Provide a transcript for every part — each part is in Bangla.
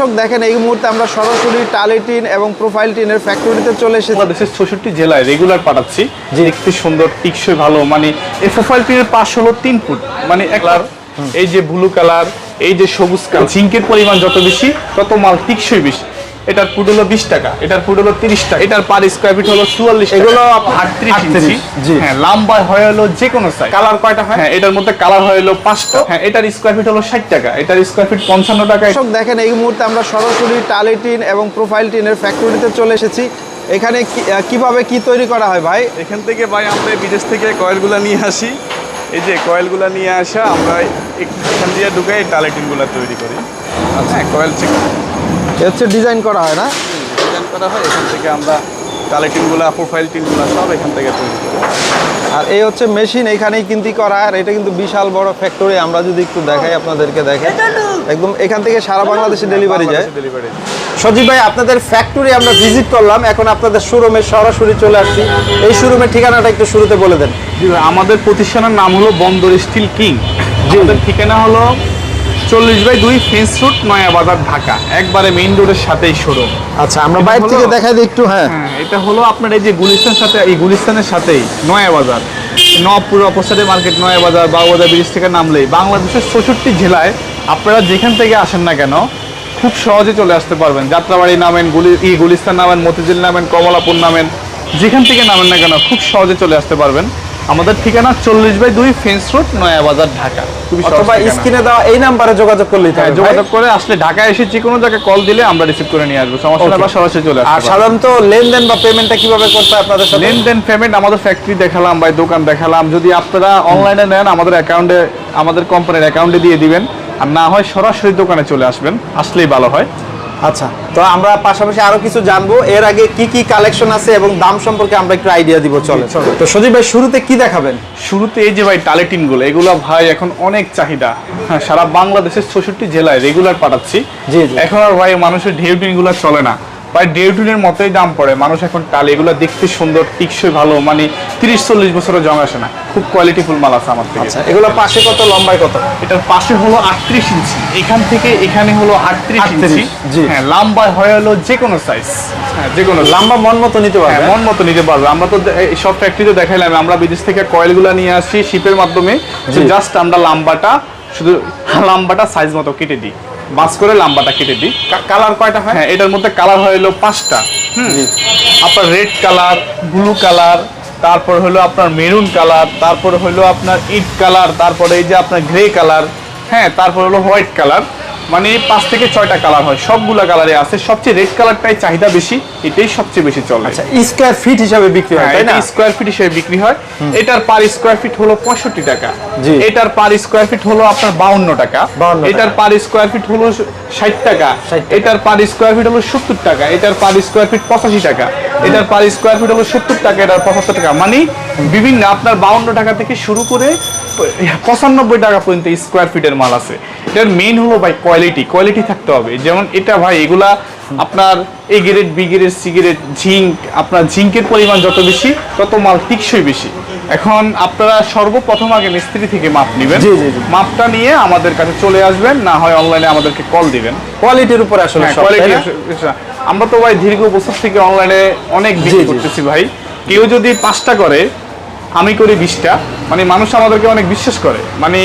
দর্শক দেখেন এই মুহূর্তে আমরা সরাসরি টালিটিন এবং প্রোফাইল টিনের ফ্যাক্টরিতে চলে এসেছি। বাংলাদেশের ছষট্টি জেলায় রেগুলার পাঠাচ্ছি। যে একটি সুন্দর টিকসই ভালো। মানে এই প্রোফাইল টিনের পাশ হলো তিন ফুট। মানে একলার কালার এই যে ব্লু কালার এই যে সবুজ কালার জিঙ্কের পরিমাণ যত বেশি তত মাল টিকসই বেশি। এটার ফুট হলো বিশ টাকা এটার ফুট হলো তিরিশ টাকা। এটার পার স্কোয়ার ফিট হলো চুয়াল্লিশ এগুলো আটত্রিশ ইঞ্চি। হ্যাঁ লম্বা হয়ে হলো যে কোনো সাইজ কালার কয়টা হয়? হ্যাঁ এটার মধ্যে কালার হয়ে হলো পাঁচটা। হ্যাঁ এটার স্কোয়ার ফিট হলো ষাট টাকা এটার স্কোয়ার ফিট পঞ্চান্ন টাকা। দর্শক দেখেন এই মুহূর্তে আমরা সরাসরি টালি টিন এবং প্রোফাইল টিনের ফ্যাক্টরিতে চলে এসেছি। এখানে কীভাবে কি তৈরি করা হয় ভাই? এখান থেকে ভাই আমরা বিদেশ থেকে কয়েলগুলো নিয়ে আসি। এই যে কয়েলগুলো নিয়ে আসা আমরা এখান দিয়ে ঢুকাই টালেটিনগুলো তৈরি করি। হ্যাঁ কয়েল চেক এ হচ্ছে ডিজাইন করা হয় না? ডিজাইন করা হয় এখান থেকে আমরা টালেটিনগুলো প্রোফাইল টিনগুলো সব এখান থেকে তৈরি করি। আর এই হচ্ছে মেশিন এখানেই কিন্তু করা। হয় আর এটা কিন্তু বিশাল বড় ফ্যাক্টরি আমরা যদি একটু দেখাই আপনাদেরকে দেখেন একদম এখান থেকে সারা বাংলাদেশে ডেলিভারি যায়। ডেলিভারি সজীব ভাই আপনাদের ফ্যাক্টরি আমরা ভিজিট করলাম। এখন আপনাদের শোরুমে সরাসরি চলে আসছি। এই শোরুমের ঠিকানাটা একটু শুরুতে বলে দেন। আমাদের প্রতিষ্ঠানের নাম হলো বন্দর স্টিল কিং। আমাদের ঠিকানা হলো চল্লিশ বাই দুই ফেন্স রুট নয়া বাজার ঢাকা। একবারে মেইন রোডের সাথেই শোরুম আচ্ছা আমরা বাইরে থেকে দেখাই দিই একটু হ্যাঁ। হ্যাঁ এটা হলো আপনার এই যে গুলিস্তান সাথে এই গুলিস্তানের সাথেই নয়া বাজার নবপুর অপোসাইডে মার্কেট নয়া বাজার ব্রিজ থেকে নামলেই। বাংলাদেশের চৌষট্টি জেলায় আপনারা যেখান থেকে আসেন না কেন খুব সহজে চলে আসতে পারবেন। যাত্রাবাড়ি নামেন গুলি ই গুলিস্তান নামেন মতিঝিল নামেন কমলাপুর নামেন যেখান থেকে নামেন না কেন খুব সহজে চলে আসতে পারবেন। আমাদের ঠিকানা চল্লিশ বাই দুই ফেন্স রোড নয়া বাজার ঢাকা। অথবা স্ক্রিনে দেওয়া এই নাম্বারে যোগাযোগ করলেই হ্যাঁ, যোগাযোগ করে আসলে ঢাকায় এসে যে কোনো জায়গায় কল দিলে আমরা রিসিভ করে নিয়ে আসব। সমস্যা বা সরাসরি চলে আর সাধারণত লেনদেন বা পেমেন্টটা কীভাবে করতে হয় আপনাদের সাথে? লেনদেন পেমেন্ট আমাদের ফ্যাক্টরি দেখালাম বা দোকান দেখালাম। যদি আপনারা অনলাইনে নেন আমাদের অ্যাকাউন্টে আমাদের কোম্পানির অ্যাকাউন্টে দিয়ে দিবেন। আর না হয় সরাসরি দোকানে চলে আসবেন আসলেই ভালো হয়। আচ্ছা তো আমরা পাশাপাশি আরও কিছু জানব। এর আগে কি কি কালেকশন আছে এবং দাম সম্পর্কে আমরা একটু আইডিয়া দিব চলে। তো সজীব ভাই শুরুতে কি দেখাবেন? শুরুতে এই যে ভাই টালেটিনগুলো এগুলো ভাই এখন অনেক চাহিদা। হ্যাঁ সারা বাংলাদেশের ছষট্টি জেলায় রেগুলার পাঠাচ্ছি। জি, জি। এখন আর ভাই মানুষের ঢেউটিনগুলো চলে না। ভাই ডেউটিনের মতোই দাম পড়ে। মানুষ এখন টাল এগুলো দেখতে সুন্দর টিকসই ভালো। মানে তিরিশ চল্লিশ বছরও জং আসে না। খুব কোয়ালিটিফুল মাল আছে আমার থেকে। আচ্ছা এগুলো পাশে কত লম্বায় কত? এটার পাশে হলো আটত্রিশ ইঞ্চি। এখান থেকে এখানে হলো আটত্রিশ ইঞ্চি। হ্যাঁ লম্বা হয়ে হলো যে কোনো সাইজ হ্যাঁ যে কোনো লম্বা মন মতো নিতে হ্যাঁ পারবে মন মতো নিতে পারবে। আমরা তো সব ফ্যাক্টরিতে দেখাইলাম আমরা বিদেশ থেকে কয়েলগুলো নিয়ে আসি শিপের মাধ্যমে। জাস্ট আমরা লাম্বাটা শুধু লাম্বাটা সাইজ মতো কেটে দিই। বাস করে লাম্বাটা কেটে দিই। কালার কয়টা হয়? হ্যাঁ এটার মধ্যে কালার হলো পাঁচটা। হুম। আপনার রেড কালার ব্লু কালার তারপর হলো আপনার মেরুন কালার তারপর হলো আপনার ইট কালার তারপরে এই যে আপনার গ্রে কালার হ্যাঁ তারপর হলো হোয়াইট কালার। মানে পাঁচ থেকে ছয়টা কালার হয়। সবগুলা কালারে আছে। সবচেয়ে রেড কালারটাই চাহিদা বেশি এটাই সবচেয়ে বেশি চলে। আচ্ছা স্কোয়ার ফিট হিসাবে বিক্রি হয় তাই না? স্কোয়ার ফিট হিসেবে বিক্রি হয়। এটার পার স্কোয়ার ফিট হলো পঁয়ষট্টি টাকা। এটার পার স্কোয়ার ফিট হলো আপনার বাউন্ন টাকা। এটার পার স্কোয়ার ফিট হলো ষাট টাকা। 60 টাকা। এটার পার স্কোয়ার ফিট হলো সত্তর টাকা। এটার পার স্কোয়ার ফিট পঁচাশি টাকা। এটার পার স্কোয়ার ফিট হলো সত্তর টাকা এটার পঁচাত্তর টাকা। মানে বিভিন্ন আপনার বাউন্ন টাকা থেকে শুরু করে পঁচানব্বই টাকা পর্যন্ত স্কোয়ার ফিটের মাল আছে। এটার মেইন হলো ভাই কোয়ালিটি কোয়ালিটি থাকতে হবে। যেমন এটা ভাই এগুলা আপনার A grade B grade C grade zinc আপনার ঝিঙ্কের পরিমাণ যত বেশি তত মাল টিকসই বেশি। এখন আপনারা সর্বপ্রথম আগে মিস্ত্রি থেকে মাপ নেবেন। মাপটা নিয়ে আমাদের কাছে চলে আসবেন না হয় অনলাইনে আমাদেরকে কল দিবেন। কোয়ালিটির উপর আসলে হ্যাঁ। আমরা তো ভাই দীর্ঘ বছর থেকে অনলাইনে অনেক বিক্রি। করতেছি ভাই। কেউ যদি পাঁচটা করে আমি করি বিশটা মানে মানুষ আমাদেরকে অনেক বিশ্বাস করে। মানে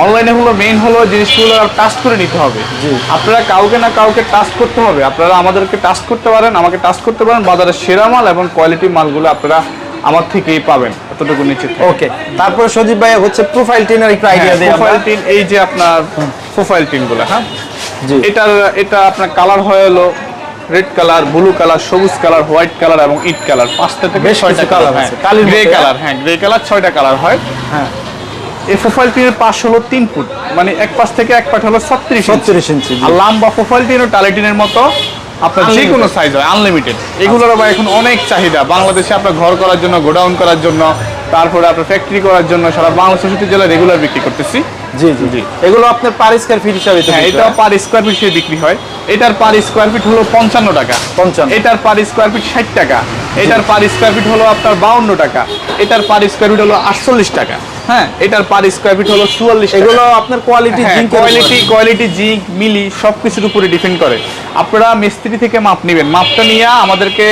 অনলাইনে হলো মেইন হলো জিনিসগুলো টাস্ট করে নিতে হবে। আপনারা কাউকে না কাউকে টাস্ট করতে হবে। আপনারা আমাদেরকে টাস্ট করতে পারেন আমাকে টাস্ট করতে পারেন। বাজারের সেরা মাল এবং কোয়ালিটি মালগুলো আপনারা আমার থেকেই পাবেন। এতটুকু নিশ্চিত ওকে তারপরে সজীব ভাই হচ্ছে প্রোফাইল টিনের একটু আইডিয়া দেই আমরা। প্রোফাইল টিন এই যে আপনার প্রোফাইল টিনগুলো হ্যাঁ? জি। এটার এটা আপনার কালার হয়ে হলো রেড কালার ব্লু কালার সবুজ কালার হোয়াইট কালার এবং ইট কালার পাঁচটা থেকে ছয়টা কালার আছে। গ্রে কালার হ্যাঁ? গ্রে কালার ছয়টা কালার হয়। হ্যাঁ। এই প্রোফাইল টিনের পাশ হলো তিন ফুট মানে এক পাশ থেকে এক পাশ হলো ছত্রিশ 36 ইঞ্চি, আর লম্বা প্রোফাইল টিন ও টালিটিনের মতো আপনার যে কোনো সাইজ হয় আনলিমিটেড এগুলোর আবার এখন অনেক চাহিদা। বাংলাদেশে আপনার ঘর করার জন্য গোডাউন করার জন্য তারপরে আপনার ফ্যাক্টরি করার জন্য সারা বাংলাদেশ চৌষট্টি জেলায় রেগুলার বিক্রি করতেছি। জি জি জি। এগুলো আপনার পার স্কয়ার ফিট হিসাবে হ্যাঁ বিক্রি এটা পার স্কোয়ার ফিট হিসেবে বিক্রি হয়। এটার পার স্কোয়ার ফিট হলো পঞ্চান্ন টাকা। 55 এটার পার স্কোয়ার ফিট ষাট টাকা। এটার পার স্কোয়ার ফিট হলো আপনার বাউন্ন টাকা। এটার পার স্কোয়ার ফিট হলো আটচল্লিশ টাকা। হ্যাঁ। এটার পার স্কোয়ার ফিট হলো চুয়াল্লিশ এগুলো আপনার quality zinc quality quality zinc মিলি সব কিছুর উপরে ডিপেন্ড করে। আপনারা মিস্ত্রি থেকে মাপ নেবেন। মাপটা নিয়ে আমাদেরকে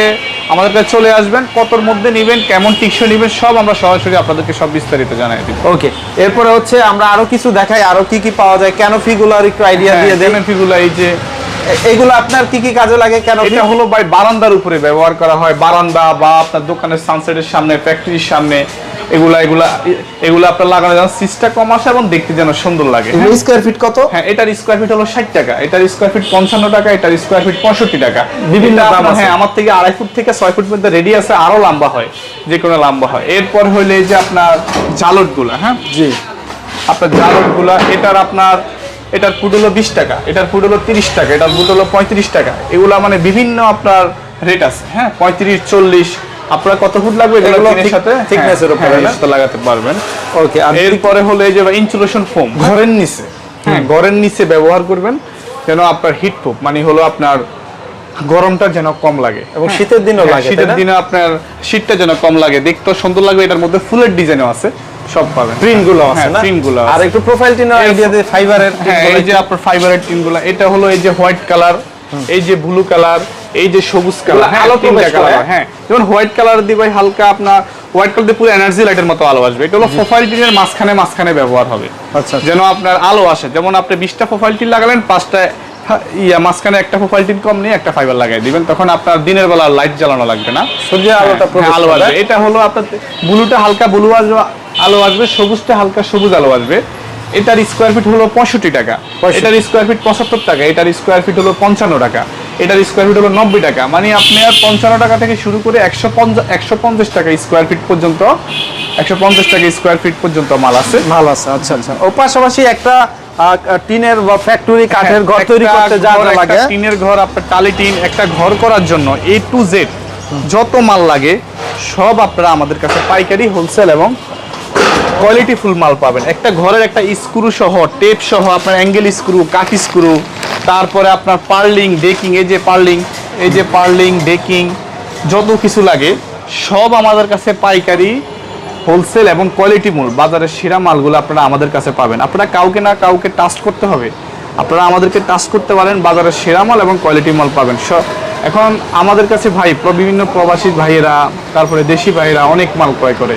আমাদের কাছে চলে আসবেন। কতর মধ্যে নেবেন কেমন টিকসই নেবেন সব আমরা সরাসরি আপনাদেরকে সব বিস্তারিত জানাই দিব। ওকে এরপরে হচ্ছে আমরা আরও কিছু দেখাই আরও কি কি পাওয়া যায় কেন ফিগুলার একটু আইডিয়া হ্যাঁ, দিয়ে দেন এমএনপিগুলো এই যে এগুলো আপনার কি কি কাজে লাগে কেন এটা হলো ভাই বারান্দার উপরে ব্যবহার করা হয়। বারান্দা বা আপনার দোকানের সানসেটের সামনে ফ্যাক্টরির সামনে। এগুলা এগুলা এগুলা আপনার লাগানো যেন সিসটা কম আসে এবং দেখতে যেন সুন্দর লাগে? স্কোয়ার ফিট কত? হ্যাঁ এটার স্কোয়ার ফিট হলো ষাট টাকা এটার স্কোয়ার ফিট পঞ্চান্ন টাকা এটার স্কোয়ার ফিট পঁয়ষট্টি টাকা। বিভিন্ন দাম হ্যাঁ আমার থেকে আড়াই ফুট থেকে ছয় ফুট মধ্যে রেডি আছে আরও লম্বা হয় যে কোনো লম্বা হয়। এরপর হইলে যে আপনার জালটগুলা হ্যাঁ? জি। আপনার জালটগুলা এটার আপনার এটার ফুট হলো বিশ টাকা এটার ফুট হলো তিরিশ টাকা এটার ফুট হলো পঁয়ত্রিশ টাকা। এগুলা মানে বিভিন্ন আপনার রেট আছে হ্যাঁ? পঁয়ত্রিশ চল্লিশ আপনার কত ফুট লাগবে? এগুলো সাথে? thickness এর উপরে হ্যাঁ, লাগাতে পারবেন। ওকে আর এরপরে হলো এই যে ইনসুলেশন ফোম ঘরের নিচে। হ্যাঁ ঘরের নিচে ব্যবহার করবেন যেন আপনার হিট প্রুফ মানে হলো আপনার গরমটা যেন কম লাগে। এবং হ্যাঁ। শীতের দিনেও হ্যাঁ, লাগে, শীতের দিনে আপনার শীতটা যেন কম লাগে। দেখতেও সুন্দর লাগবে এটার মধ্যে ফুলের ডিজাইনও আছে। সব পাবেন। প্রিন্টগুলো আছে হ্যাঁ, না? print গুলো আর একটু প্রোফাইল টিন আইডিয়া দিয়ে ফাইবারের হ্যাঁ এই যে আপনার ফাইবারের টিনগুলো এটা হলো এই যে হোয়াইট কালার এই যে ব্লু কালার এই যে সবুজ কালার আলো প্রবেশ কালার হ্যাঁ যেমন হোয়াইট কালার দিবে হালকা আপনার হোয়াইট কালার দিয়ে পুরো এনার্জি লাইটের মতো আলো আসবে। এটা হলো প্রোফাইল টিনের মাঝখানে মাঝখানে ব্যবহার হবে। আচ্ছা। যেন আপনার আলো আসে। যেমন আপনি বিশটা প্রোফাইল টিন লাগালেন পাঁচটা ইয়া মাঝখানে একটা প্রোফাইল টিন কম নিয়ে একটা ফাইবার লাগাই দিবেন। তখন আপনার দিনের বেলা লাইট জ্বালানো লাগবে না। সূর্যের আলোটা হ্যাঁ, আলো। আসবে। এটা হলো আপনার ব্লুটা হালকা ব্লু আসবে আলো আসবে সবুজটা হালকা সবুজ আলো আসবে। এটার স্কোয়ার ফিট হলো পঁয়ষট্টি টাকা। এটার স্কোয়ার ফিট পঁচাত্তর টাকা এটার স্কোয়ার ফিট হলো পঞ্চান্ন টাকা। এটার স্কোয়ার ফিট হলো নব্বই টাকা। মানে আপনার পঞ্চান্ন টাকা থেকে শুরু করে একশো পঞ্চাশ একশো পঞ্চাশ টাকা স্কোয়ার ফিট পর্যন্ত একশো পঞ্চাশ টাকা স্কোয়ার ফিট পর্যন্ত মাল আছে। ভালো আছে আচ্ছা আচ্ছা। ও পাশাপাশি একটা টিনের বা ফ্যাক্টরি কাঠের ঘর তৈরি করতে যা লাগে। টিনের ঘর আপনার টালি টিন একটা ঘর করার জন্য এ টু জেড যত মাল লাগে সব আপনারা আমাদের কাছে পাইকারি হোলসেল এবং কোয়ালিটি ফুল মাল পাবেন। একটা ঘরের একটা স্ক্রু সহ টেপ সহ আপনার অ্যাঙ্গেল স্ক্রু কাঠ স্ক্রু তারপরে আপনার পার্লিং, ডেকিং, এই যে পার্লিং, এই যে পার্লিং, ডেকিং, যত কিছু লাগে, সব আমাদের কাছে পাইকারি হোলসেল এবং কোয়ালিটি মূল। বাজারের সেরা মালগুলো আপনারা আমাদের কাছে পাবেন। আপনারা কাউকে না কাউকে টাস্ট করতে হবে। আপনারা আমাদেরকে টাস্ট করতে পারেন, বাজারের সেরা মাল এবং কোয়ালিটি মাল পাবেন। এখন আমাদের কাছে ভাই বিভিন্ন প্রবাসী ভাইয়েরা, তারপরে দেশি ভাইয়েরা অনেক মাল ক্রয় করে।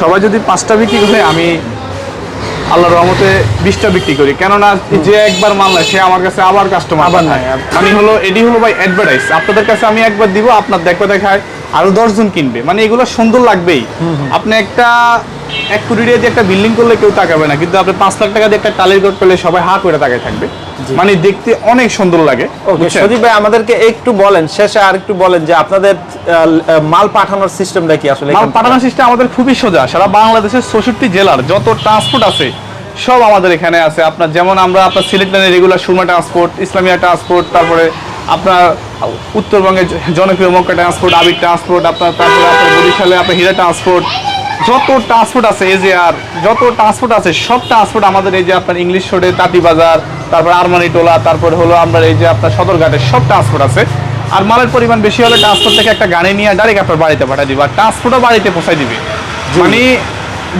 সবাই যদি পাঁচটা বিক্রি করে, আমি আল্লাহর রহমতে বিশটা বিক্রি করি। কেননা যে একবার মাল নেয় সে আমার কাছে আবার কাস্টমার আবার নেয়। মানে হলো এটি হলো ভাই অ্যাডভার্টাইজ আপনাদের কাছে আমি একবার দিব আপনার দেখো দেখায় আরও দশজন কিনবে। মানে এগুলো সুন্দর লাগবেই। আপনি একটা এক কোটি দিয়ে একটা বিল্ডিং করলে কেউ তাকাবে না। কিন্তু আপনি পাঁচ লাখ টাকা দিয়ে একটা টালের গড় করলে সবাই হা করে তাকায় থাকবে। মানে দেখতে অনেক সুন্দর লাগে ওকে সজীব ভাই আমাদেরকে একটু বলেন শেষে আর একটু বলেন যে আপনাদের মাল পাঠানোর সিস্টেমটা কি আসলে? মাল পাঠানোর সিস্টেম আমাদের খুবই সোজা সারা বাংলাদেশের চৌষট্টি জেলার যত ট্রান্সপোর্ট আছে সব আমাদের এখানে আছে। আপনার যেমন আমরা আপনার সিলেট লাইনের regular Surma transport Islamia transport তারপরে আপনার উত্তরবঙ্গের জনপ্রিয় মক্কা ট্রান্সপোর্ট আবির ট্রান্সপোর্ট আপনার তারপরে আপনার বরিশালে আপনার হীরা ট্রান্সপোর্ট যত ট্রান্সপোর্ট আছে এই যে আর যত ট্রান্সপোর্ট আছে সব ট্রান্সপোর্ট আমাদের এই যে আপনার ইংলিশ রোডে তাঁতিবাজার তারপর আরমানি টোলা তারপরে হলো আমরা এই যে আপনার সদরঘাটে সব ট্রান্সপোর্ট আছে। আর মালের পরিমাণ বেশি হলে ট্রান্সপোর্ট থেকে একটা গাড়ি নিয়ে ডাইরেক্ট আপনার বাড়িতে পাঠিয়ে দিবে আর ট্রান্সপোর্টও বাড়িতে পৌঁছায় দিবে। মানে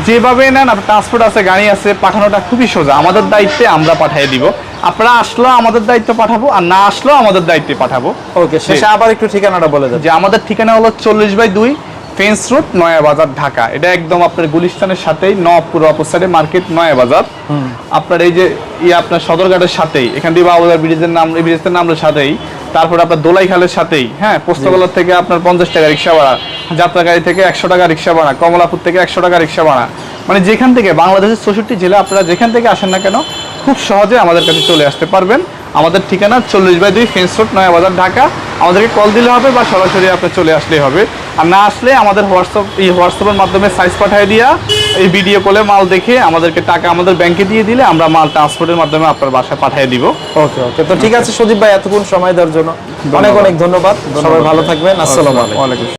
যেভাবে নেন আপনার ট্রান্সপোর্ট আছে গাড়ি আছে পাঠানোটা খুবই সোজা। আমাদের দায়িত্বে আমরা পাঠিয়ে দিব। আপনারা আসলেও আমাদের দায়িত্ব পাঠাবো আর না আসলেও আমাদের দায়িত্বে পাঠাবো। ওকে শেষে আবার একটু ঠিকানাটা বলে দেন। যে আমাদের ঠিকানা হলো চল্লিশ বাই দুই ফেন্স রোড নয়া বাজার ঢাকা এটা একদম আপনার গুলিস্তানের সাথেই নবপুর অপোসাইডে মার্কেট নয়া বাজার আপনার এই যে ইয়ে আপনার সদরঘাটের সাথেই এখান দিয়ে বাবুদার ব্রিজের নাম এই ব্রিজের নামের সাথেই তারপর আপনার দোলাই খালের সাথেই হ্যাঁ পোস্তগোলার থেকে আপনার পঞ্চাশ টাকা রিক্সা ভাড়া যাত্রাগাড়ি থেকে একশো টাকা রিক্সা ভাড়া কমলাপুর থেকে একশো টাকা রিক্সা ভাড়া। মানে যেখান থেকে বাংলাদেশের চৌষট্টি জেলা আপনারা যেখান থেকে আসেন না কেন খুব সহজে আমাদের কাছে চলে আসতে পারবেন। আমাদের ঠিকানা চল্লিশ বাই দুই ফেন্স রোড নয়া বাজার ঢাকা আমাদেরকে কল দিলে হবে বা সরাসরি আপনার চলে আসলেই হবে। আর না আসলে আমাদের হোয়াটসঅ্যাপ এই হোয়াটসঅ্যাপের মাধ্যমে সাইজ পাঠিয়ে দিয়া এই ভিডিও কলে মাল দেখে আমাদেরকে টাকা আমাদের ব্যাংকে দিয়ে দিলে আমরা মাল ট্রান্সপোর্টের মাধ্যমে আপনার বাসায় পাঠিয়ে দিব। ওকে ওকে তো ঠিক আছে সুদীপ ভাই এতক্ষণ সময় দেওয়ার জন্য অনেক অনেক ধন্যবাদ। সবাই ভালো থাকবেন। আসসালামু আলাইকুম।